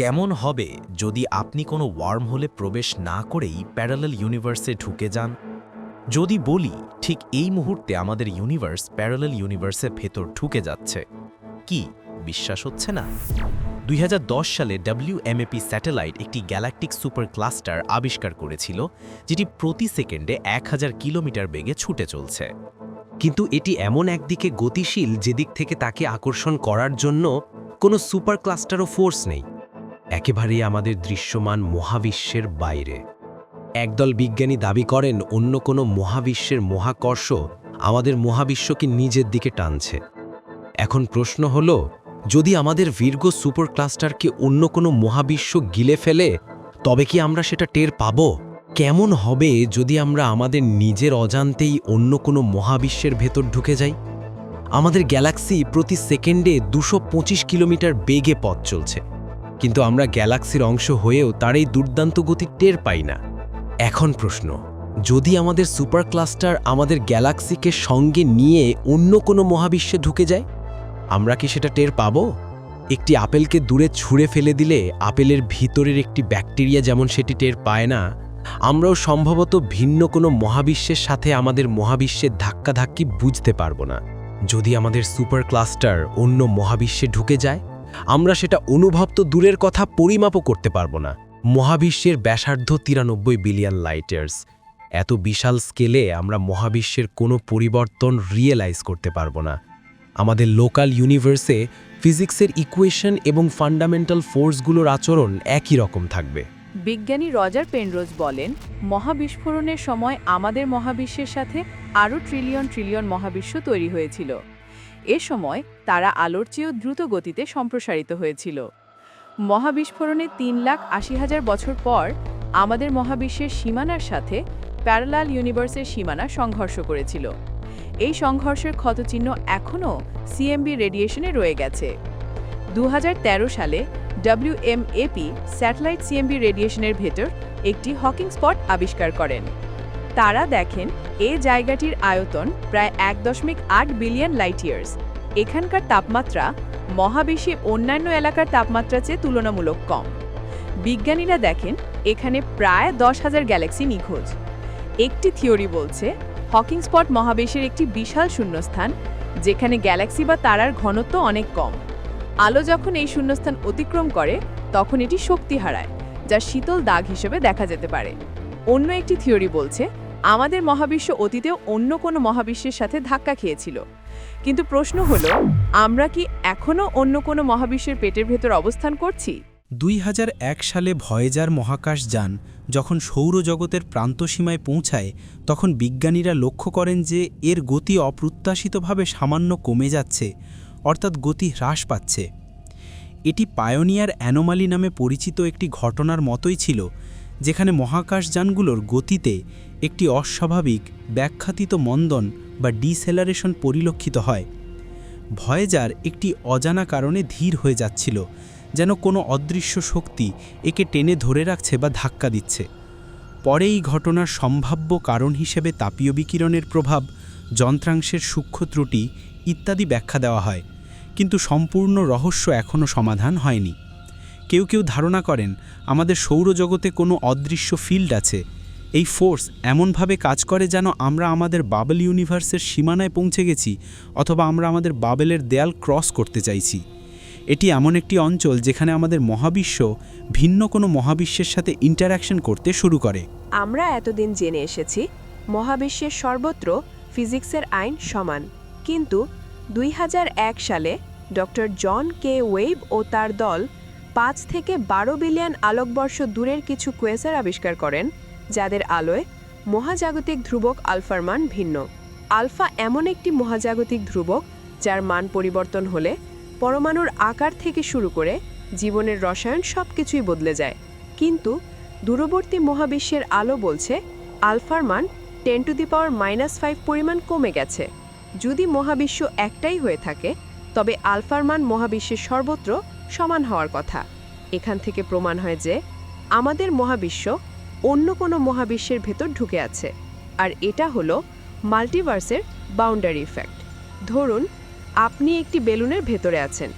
কেমন হবে যদি আপনি কোনো ওয়ার্ম হোলে প্রবেশ না করেই প্যারালাল ইউনিভার্সে ঢুকে যান? যদি বলি, ঠিক এই মুহূর্তে আমাদের ইউনিভার্স প্যারালাল ইউনিভার্সের ভেতর ঢুকে যাচ্ছে। কি, বিশ্বাস হচ্ছে না? দুই হাজার দশ সালে ডাব্লিউএমএপি স্যাটেলাইট একটি গ্যালাকটিক সুপার ক্লাস্টার আবিষ্কার করেছিল, যেটি প্রতি সেকেন্ডে এক হাজার কিলোমিটার বেগে ছুটে চলছে। কিন্তু এটি এমন একদিকে গতিশীল যেদিক থেকে তাকে আকর্ষণ করার জন্য কোনো সুপার ক্লাস্টারও ফোর্স নেই। একেবারেই আমাদের দৃশ্যমান মহাবিশ্বের বাইরে। একদল বিজ্ঞানী দাবি করেন, অন্য কোনো মহাবিশ্বের মহাকর্ষ আমাদের মহাবিশ্বকে নিজের দিকে টানছে। এখন প্রশ্ন হল, যদি আমাদের ভির্গো সুপার ক্লাস্টারকে অন্য কোনো মহাবিশ্ব গিলে ফেলে, তবে কি আমরা সেটা টের পাব? কেমন হবে যদি আমরা আমাদের নিজের অজান্তেই অন্য কোনো মহাবিশ্বের ভেতর ঢুকে যাই? আমাদের গ্যালাক্সি প্রতি সেকেন্ডে দুশো কিলোমিটার বেগে পথ চলছে। কিন্তু আমরা গ্যালাক্সির অংশ হয়েও তার এই দুর্দান্ত গতি টের পাই না। এখন প্রশ্ন, যদি আমাদের সুপার ক্লাস্টার আমাদের গ্যালাক্সিকে সঙ্গে নিয়ে অন্য কোনো মহাবিশ্বে ঢুকে যায়, আমরা কি সেটা টের পাব? একটি আপেলকে দূরে ছুঁড়ে ফেলে দিলে আপেলের ভিতরের একটি ব্যাকটেরিয়া যেমন সেটি টের পায় না, আমরাও সম্ভবত ভিন্ন কোনো মহাবিশ্বের সাথে আমাদের মহাবিশ্বের ধাক্কাধাক্কি বুঝতে পারব না। যদি আমাদের সুপার ক্লাস্টার অন্য মহাবিশ্বে ঢুকে যায় আমরা সেটা অনুভব তো দূরের কথা পরিমাপও করতে পারব না। মহাবিশ্বের ব্যাসার্ধ তিরানব্বই বিলিয়ন লাইটার্স এত বিশাল স্কেলে আমরা মহাবিশ্বের কোনো পরিবর্তন রিয়েলাইজ করতে পারব না। আমাদের লোকাল ইউনিভার্সে ফিজিক্সের ইকুয়েশন এবং ফান্ডামেন্টাল ফোর্সগুলোর আচরণ একই রকম থাকবে। বিজ্ঞানী রজার পেনরোজ বলেন, মহাবিস্ফোরণের সময় আমাদের মহাবিশ্বের সাথে আরও ট্রিলিয়ন ট্রিলিয়ন মহাবিশ্ব তৈরি হয়েছিল। এ সময় তারা আলোর চেয়েও দ্রুত গতিতে সম্প্রসারিত হয়েছিল। মহাবিস্ফোরণে তিন লাখ আশি হাজার বছর পর আমাদের মহাবিশ্বের সীমানার সাথে প্যারালাল ইউনিভার্সের সীমানা সংঘর্ষ করেছিল। এই সংঘর্ষের ক্ষতচিহ্ন এখনও সিএমবি রেডিয়েশনে রয়ে গেছে। দু হাজার তেরো সালে ডব্লিউএমএপি স্যাটেলাইট সিএমবি রেডিয়েশনের ভেতর একটি হকিং স্পট আবিষ্কার করেন। তারা দেখেন এ জায়গাটির আয়তন প্রায় এক দশমিক আট বিলিয়ন লাইট ইয়ার্স এখানকার তাপমাত্রা মহাবিশ্বে অন্যান্য এলাকার তাপমাত্রা চেয়ে তুলনামূলক কম। বিজ্ঞানীরা দেখেন এখানে প্রায় দশ হাজার গ্যালাক্সি নিখোঁজ। একটি থিওরি বলছে, হকিং স্পট মহাবিশ্বের একটি বিশাল শূন্যস্থান, যেখানে গ্যালাক্সি বা তারার ঘনত্ব অনেক কম। আলো যখন এই শূন্যস্থান অতিক্রম করে, তখন এটি শক্তি হারায়, যা শীতল দাগ হিসেবে দেখা যেতে পারে। অন্য একটি থিওরি বলছে আমাদের মহাবিশ্ব অতীতেও অন্য কোনো মহাবিশ্বের সাথে ধাক্কা খেয়েছিল। কিন্তু প্রশ্ন হলো, আমরা কি এখনও অন্য কোনো মহাবিশ্বের পেটের ভেতর অবস্থান করছি? দুই হাজার এক সালে ভয়েজার মহাকাশ যান যখন সৌরজগতের প্রান্তসীমায় পৌঁছায়, তখন বিজ্ঞানীরা লক্ষ্য করেন যে এর গতি অপ্রত্যাশিতভাবে সামান্য কমে যাচ্ছে, অর্থাৎ গতি হ্রাস পাচ্ছে। এটি পায়োনিয়ার অ্যানোমালি নামে পরিচিত একটি ঘটনার মতোই ছিল যেখানে মহাকাশযানগুলোর গতিতে একটি অস্বাভাবিক, ব্যাখ্যাতিত মন্দন বা ডিসেলারেশন পরিলক্ষিত হয়। ভয়েজার একটি অজানা কারণে ধীর হয়ে যাচ্ছিল, যেন কোনো অদৃশ্য শক্তি একে টেনে ধরে রাখছে বা ধাক্কা দিচ্ছে। পরে এই ঘটনার সম্ভাব্য কারণ হিসেবে তাপীয় বিকিরণের প্রভাব, যন্ত্রাংশের সূক্ষ্ম ত্রুটি ইত্যাদি ব্যাখ্যা দেওয়া হয়, কিন্তু সম্পূর্ণ রহস্য এখনও সমাধান হয়নি। কেউ কেউ ধারণা করেন আমাদের সৌরজগতে কোনো অদৃশ্য ফিল্ড আছে। এই ফোর্স এমনভাবে কাজ করে যেন আমরা আমাদের বাবেল ইউনিভার্সের সীমানায় পৌঁছে গেছি অথবা আমরা আমাদের বাবেলের দেয়াল ক্রস করতে চাইছি। এটি এমন একটি অঞ্চল যেখানে আমাদের মহাবিশ্ব ভিন্ন কোনো মহাবিশ্বের সাথে ইন্টারাকশন করতে শুরু করে। আমরা এতদিন জেনে এসেছি, মহাবিশ্বের সর্বত্র ফিজিক্সের আইন সমান। কিন্তু দুই হাজার এক সালে ডক্টর জন কে ওয়েব ও তার দল পাঁচ থেকে বারো বিলিয়ন আলোকবর্ষ দূরের কিছু কোয়েসার আবিষ্কার করেন, যাদের আলোয় মহাজাগতিক ধ্রুবক আলফার মান ভিন্ন। আলফা এমন একটি মহাজাগতিক ধ্রুবক যার মান পরিবর্তন হলে পরমাণুর আকার থেকে শুরু করে জীবনের রসায়ন সব কিছুই বদলে যায়। কিন্তু দূরবর্তী মহাবিশ্বের আলো বলছে আলফার মান ten to the power minus five পরিমাণ কমে গেছে। যদি মহাবিশ্ব একটাই হয়ে থাকে, তবে আলফার মান মহাবিশ্বের সর্বত্র সমান হওয়ার কথা। এখান থেকে প্রমাণ হয় যে, আমাদের মহাবিশ্ব অন্য কোনো মহাবিশ্বের ভেতর ঢুকে আছে, আর এটা হলো মাল্টিভার্সের বাউন্ডারি ইফেক্ট। ধরুন, আপনি একটি বেলুনের ভেতরে আছেন।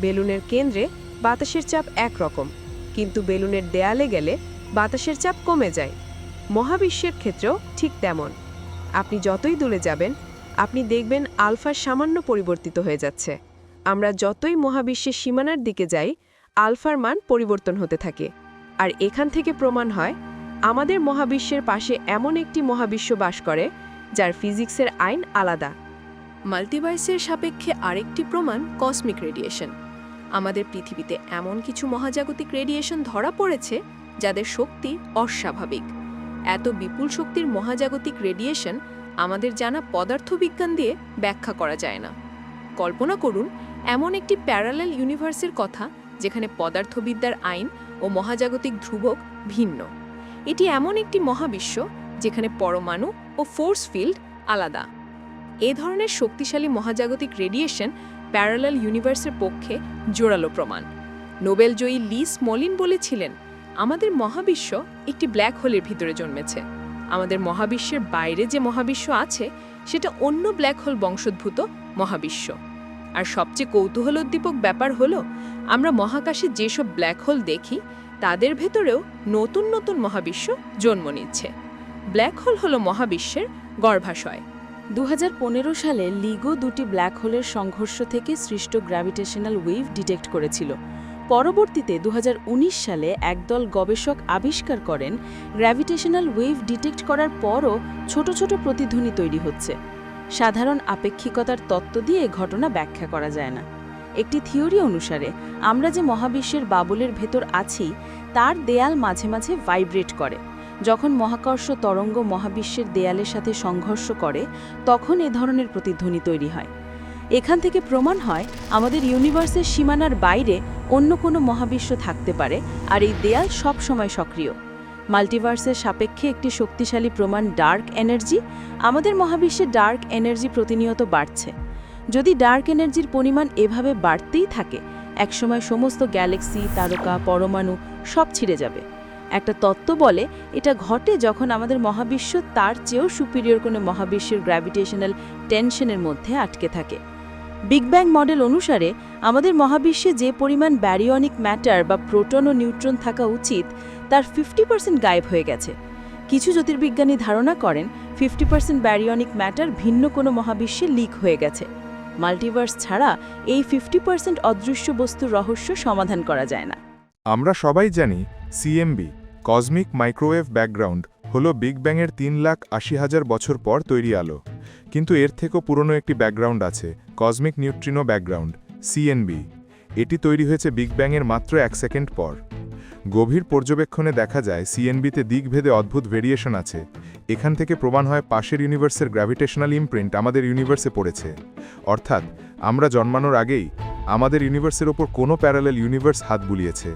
বেলুনের কেন্দ্রে বাতাসের চাপ একরকম, কিন্তু বেলুনের দেয়ালে গেলে বাতাসের চাপ কমে যায়। মহাবিশ্বের ক্ষেত্রেও ঠিক তেমন। আপনি যতই দূরে যাবেন, আপনি দেখবেন আলফার সামান্য পরিবর্তিত হয়ে যাচ্ছে। আমরা যতই মহাবিশ্বের সীমানার দিকে যাই, আলফার মান পরিবর্তন হতে থাকে। আর এখান থেকে প্রমাণ হয়, আমাদের মহাবিশ্বের পাশে এমন একটি মহাবিশ্ব বাস করে, যার ফিজিক্সের আইন আলাদা। মাল্টিভার্সের সাপেক্ষে আরেকটি প্রমাণ কসমিক রেডিয়েশন। আমাদের পৃথিবীতে এমন কিছু মহাজাগতিক রেডিয়েশন ধরা পড়েছে, যাদের শক্তি অস্বাভাবিক। এত বিপুল শক্তির মহাজাগতিক রেডিয়েশন আমাদের জানা পদার্থবিজ্ঞান দিয়ে ব্যাখ্যা করা যায় না। কল্পনা করুন এমন একটি প্যারালেল ইউনিভার্সের কথা যেখানে পদার্থবিদ্যার আইন ও মহাজাগতিক ধ্রুবক ভিন্ন। এটি এমন একটি মহাবিশ্ব যেখানে পরমাণু ও ফোর্স ফিল্ড আলাদা। এ ধরনের শক্তিশালী মহাজাগতিক রেডিয়েশন প্যারালাল ইউনিভার্সের পক্ষে জোরালো প্রমাণ। নোবেলজয়ী লি স্মলিন বলেছিলেন, আমাদের মহাবিশ্ব একটি ব্ল্যাক হোলের ভিতরে জন্মেছে। আমাদের মহাবিশ্বের বাইরে যে মহাবিশ্ব আছে, সেটা অন্য ব্ল্যাক হোল বংশোদ্ভূত মহাবিশ্ব। আর সবচেয়ে কৌতূহলোদ্দীপক ব্যাপার হলো, আমরা মহাকাশে যেসব ব্ল্যাক হোল দেখি, তাদের ভেতরেও নতুন নতুন মহাবিশ্ব জন্ম নিচ্ছে। ব্ল্যাক হোল হলো মহাবিশ্বের গর্ভাশয়। দু হাজার পনেরো সালে লিগো দুটি ব্ল্যাক হোলের সংঘর্ষ থেকে সৃষ্ট গ্র্যাভিটেশনাল ওয়েভ ডিটেক্ট করেছিল। পরবর্তীতে দু হাজার উনিশ সালে একদল গবেষক আবিষ্কার করেন গ্র্যাভিটেশনাল ওয়েভ ডিটেক্ট করার পরও ছোট ছোট প্রতিধ্বনি তৈরি হচ্ছে। সাধারণ আপেক্ষিকতার তত্ত্ব দিয়ে ঘটনা ব্যাখ্যা করা যায় না। একটি থিওরি অনুসারে, আমরা যে মহাবিশ্বের বাবুলের ভেতর আছি, তার দেয়াল মাঝে মাঝে ভাইব্রেট করে। যখন মহাকর্ষ তরঙ্গ মহাবিশ্বের দেয়ালের সাথে সংঘর্ষ করে, তখন এ ধরনের প্রতিধ্বনি তৈরি হয়। এখান থেকে প্রমাণ হয়, আমাদের ইউনিভার্সের সীমানার বাইরে অন্য কোনো মহাবিশ্ব থাকতে পারে, আর এই দেয়াল সবসময় সক্রিয়। মাল্টিভার্সের সাপেক্ষে একটি শক্তিশালী প্রমাণ ডার্ক এনার্জি, আমাদের মহাবিশ্বে ডার্ক এনার্জি প্রতিনিয়ত বাড়ছে। যদি ডার্ক এনার্জির পরিমাণ এভাবে বাড়তেই থাকে, একসময় সমস্ত গ্যালাক্সি, তারকা, পরমাণু সব ছিঁড়ে যাবে। একটা তত্ত্ব বলে, এটা ঘটে যখন আমাদের মহাবিশ্ব তার চেয়েও সুপিরিয়র কোনো মহাবিশ্বের গ্র্যাভিটেশনাল টেনশনের মধ্যে আটকে থাকে। বিগ ব্যাং মডেল অনুসারে, আমাদের মহাবিশ্বে যে পরিমাণ ব্যারিয়নিক ম্যাটার বা প্রোটন ও নিউট্রন থাকা উচিত তার ফিফটি পার্সেন্ট গায়েব হয়ে গেছে। কিছু জ্যোতির্বিজ্ঞানী ধারণা করেন, ফিফটি পার্সেন্ট ব্যারিয়নিক ম্যাটার ভিন্ন কোনো মহাবিশ্বে লিক হয়ে গেছে। মাল্টিভার্স ছাড়া এই ফিফটি পার্সেন্ট অদৃশ্য বস্তুর রহস্য সমাধান করা যায় না। আমরা সবাই জানি সিএমবি কসমিক মাইক্রোওয়েভ ব্যাকগ্রাউন্ড, হল বিগ ব্যাংয়ের তিন লাখ আশি হাজার বছর পর তৈরি আলো। কিন্তু এর থেকেও পুরনো একটি ব্যাকগ্রাউন্ড আছে, কসমিক নিউট্রিনো ব্যাকগ্রাউন্ড সিএনবি এটি তৈরি হয়েছে বিগ ব্যাংয়ের মাত্র এক সেকেন্ড পর। গভীর পর্যবেক্ষণে দেখা যায় সিএনবিতে দিকভেদে অদ্ভুত ভেরিয়েশন আছে। এখান থেকে প্রমাণ হয় পাশের ইউনিভার্সের গ্র্যাভিটেশনাল ইমপ্রিন্ট আমাদের ইউনিভার্সে পড়েছে। অর্থাৎ, আমরা জন্মানোর আগেই আমাদের ইউনিভার্সের ওপর কোনো প্যারালেল ইউনিভার্স হাত বুলিয়েছে।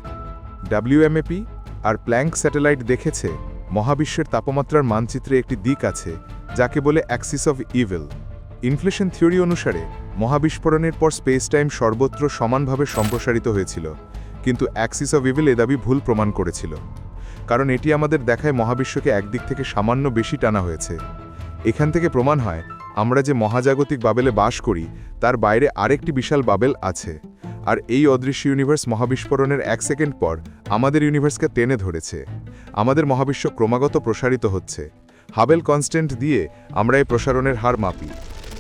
ডাব্লিউএমএপি আর প্ল্যাঙ্ক স্যাটেলাইট দেখেছে, মহাবিশ্বের তাপমাত্রার মানচিত্রে একটি দিক আছে, যাকে বলে axis of evil. Inflation theory অনুসারে, মহাবিস্ফোরণের পর স্পেস টাইম সর্বত্র সমানভাবে সম্প্রসারিত হয়েছিল। কিন্তু অ্যাক্সিস অফ ইভিল এ দাবি ভুল প্রমাণ করেছিল। কারণ এটি আমাদের দেখায় মহাবিশ্বকে একদিক থেকে সামান্য বেশি টানা হয়েছে। এখান থেকে প্রমাণ হয়, আমরা যে মহাজাগতিক বাবেলে বাস করি, তার বাইরে আরেকটি বিশাল বাবেল আছে। আর এই অদৃশ্য ইউনিভার্স মহাবিস্ফোরণের এক সেকেন্ড পর আমাদের ইউনিভার্সকে টেনে ধরেছে। আমাদের মহাবিশ্ব ক্রমাগত প্রসারিত হচ্ছে। হাবেল কনস্ট্যান্ট দিয়ে আমরা এই প্রসারণের হার মাপি।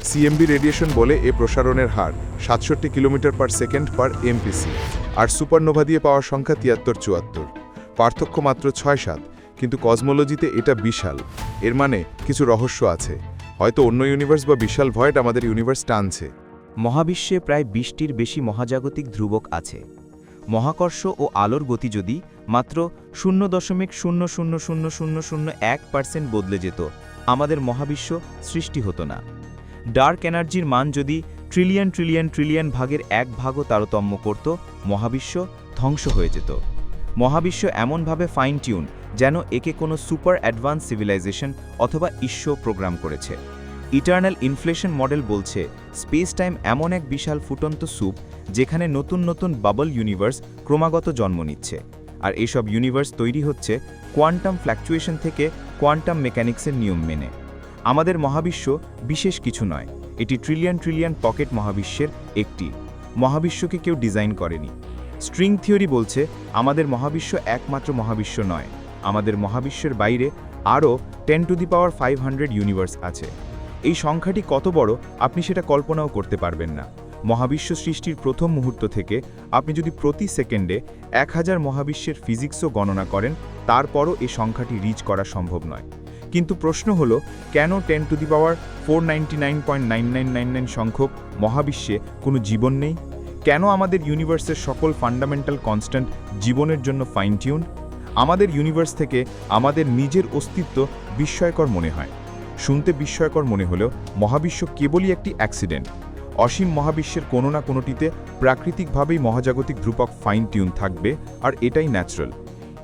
সিএমবি রেডিয়েশন বলে এ প্রসারণের হার সাতষট্টি kilometre per second per MPC. আর সুপারনোভা দিয়ে পাওয়ার সংখ্যা তিয়াত্তর চুয়াত্তর। পার্থক্য মাত্র ছয় সাত, কিন্তু কসমোলজিতে এটা বিশাল। এর মানে কিছু রহস্য আছে। হয়তো অন্য ইউনিভার্স বা বিশাল ভয়েড আমাদের ইউনিভার্স টানছে। মহাবিশ্বে প্রায় বিশটির বেশি মহাজাগতিক ধ্রুবক আছে। মহাকর্ষ ও আলোর গতি যদি মাত্র শূন্য দশমিক শূন্য শূন্য শূন্য শূন্য শূন্য এক পার্সেন্ট বদলে যেত, আমাদের মহাবিশ্ব সৃষ্টি হতো না। ডার্ক এনার্জির মান যদি ট্রিলিয়ন ট্রিলিয়ন ট্রিলিয়ন ভাগের এক ভাগও তারতম্য করত, মহাবিশ্ব ধ্বংস হয়ে যেত। মহাবিশ্ব এমনভাবে ফাইন টিউন যেন একে কোনো সুপার অ্যাডভান্স সিভিলাইজেশন অথবা ঈশ্বর প্রোগ্রাম করেছে। ইটার্নাল ইনফ্লেশন মডেল বলছে স্পেস টাইম এমন এক বিশাল ফুটন্ত স্যুপ যেখানে নতুন নতুন বাবল ইউনিভার্স ক্রমাগত জন্ম নিচ্ছে। আর এসব ইউনিভার্স তৈরি হচ্ছে কোয়ান্টাম ফ্ল্যাকচুয়েশন থেকে কোয়ান্টাম মেকানিক্সের নিয়ম মেনে। আমাদের মহাবিশ্ব বিশেষ কিছু নয়। এটি ট্রিলিয়ন ট্রিলিয়ন পকেট মহাবিশ্বের একটি। মহাবিশ্বকে কেউ ডিজাইন করেনি। স্ট্রিং থিওরি বলছে, আমাদের মহাবিশ্ব একমাত্র মহাবিশ্ব নয়। আমাদের মহাবিশ্বের বাইরে আরও ten to the power five hundred universe আছে। এই সংখ্যাটি কত বড়, আপনি সেটা কল্পনাও করতে পারবেন না। মহাবিশ্ব সৃষ্টির প্রথম মুহূর্ত থেকে আপনি যদি প্রতি সেকেন্ডে এক হাজার মহাবিশ্বের ফিজিক্সও গণনা করেন, তারপরও এই সংখ্যাটি রিচ করা সম্ভব নয়। কিন্তু প্রশ্ন হলো, কেন ten to the power four সংখ্যক মহাবিশ্বে কোনো জীবন নেই? কেন আমাদের ইউনিভার্সের সকল ফান্ডামেন্টাল কনস্ট্যান্ট জীবনের জন্য ফাইন টিউন আমাদের ইউনিভার্স থেকে আমাদের নিজের অস্তিত্ব বিস্ময়কর মনে হয়। শুনতে বিস্ময়কর মনে হলেও মহাবিশ্ব কেবলই একটি অ্যাক্সিডেন্ট অসীম মহাবিশ্বের কোনো না কোনোটিতে প্রাকৃতিকভাবেই মহাজাগতিক ধ্রুপক ফাইন টিউন থাকবে, আর এটাই ন্যাচারাল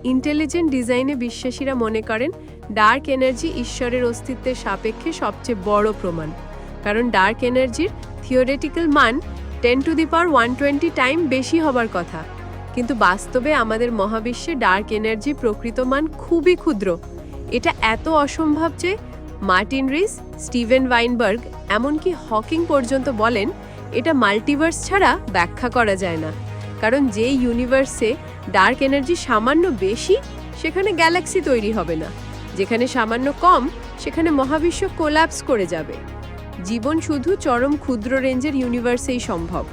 ইন্টেলিজেন্ট ডিজাইনে বিশ্বাসীরা মনে করেন ডার্ক এনার্জি ঈশ্বরের অস্তিত্বের সাপেক্ষে সবচেয়ে বড় প্রমাণ। কারণ ডার্ক এনার্জির থিওরেটিক্যাল মান ten to the power one twenty time বেশি হবার কথা। কিন্তু বাস্তবে আমাদের মহাবিশ্বে ডার্ক এনার্জি প্রকৃত মান খুবই ক্ষুদ্র। এটা এত অসম্ভব যে মার্টিন রিস, স্টিভেন ওয়াইনবার্গ, এমনকি হকিং পর্যন্ত বলেন এটা মাল্টিভার্স ছাড়া ব্যাখ্যা করা যায় না। কারণ যে ইউনিভার্সে ডার্ক এনার্জি সামান্য বেশি, সেখানে গ্যালাক্সি তৈরি হবে না। যেখানে সামান্য কম, সেখানে মহাবিশ্ব কোলাপস করে যাবে। জীবন শুধু চরম ক্ষুদ্র রেঞ্জের ইউনিভার্সেই সম্ভব।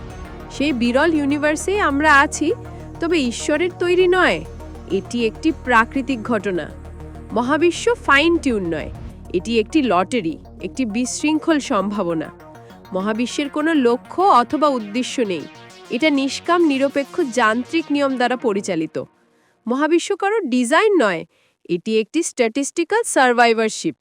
সেই বিরল ইউনিভার্সেই আমরা আছি, তবে ঈশ্বরের তৈরি নয়। এটি একটি প্রাকৃতিক ঘটনা। মহাবিশ্ব ফাইন টিউন নয়। এটি একটি লটারি একটি বিশৃঙ্খল সম্ভাবনা। মহাবিশ্বের কোনো লক্ষ্য অথবা উদ্দেশ্য নেই। এটা নিষ্কাম, নিরপেক্ষ যান্ত্রিক নিয়ম দ্বারা পরিচালিত। মহাবিশ্ব কারও ডিজাইন নয় এটি একটি স্ট্যাটিস্টিক্যাল সার্ভাইভারশিপ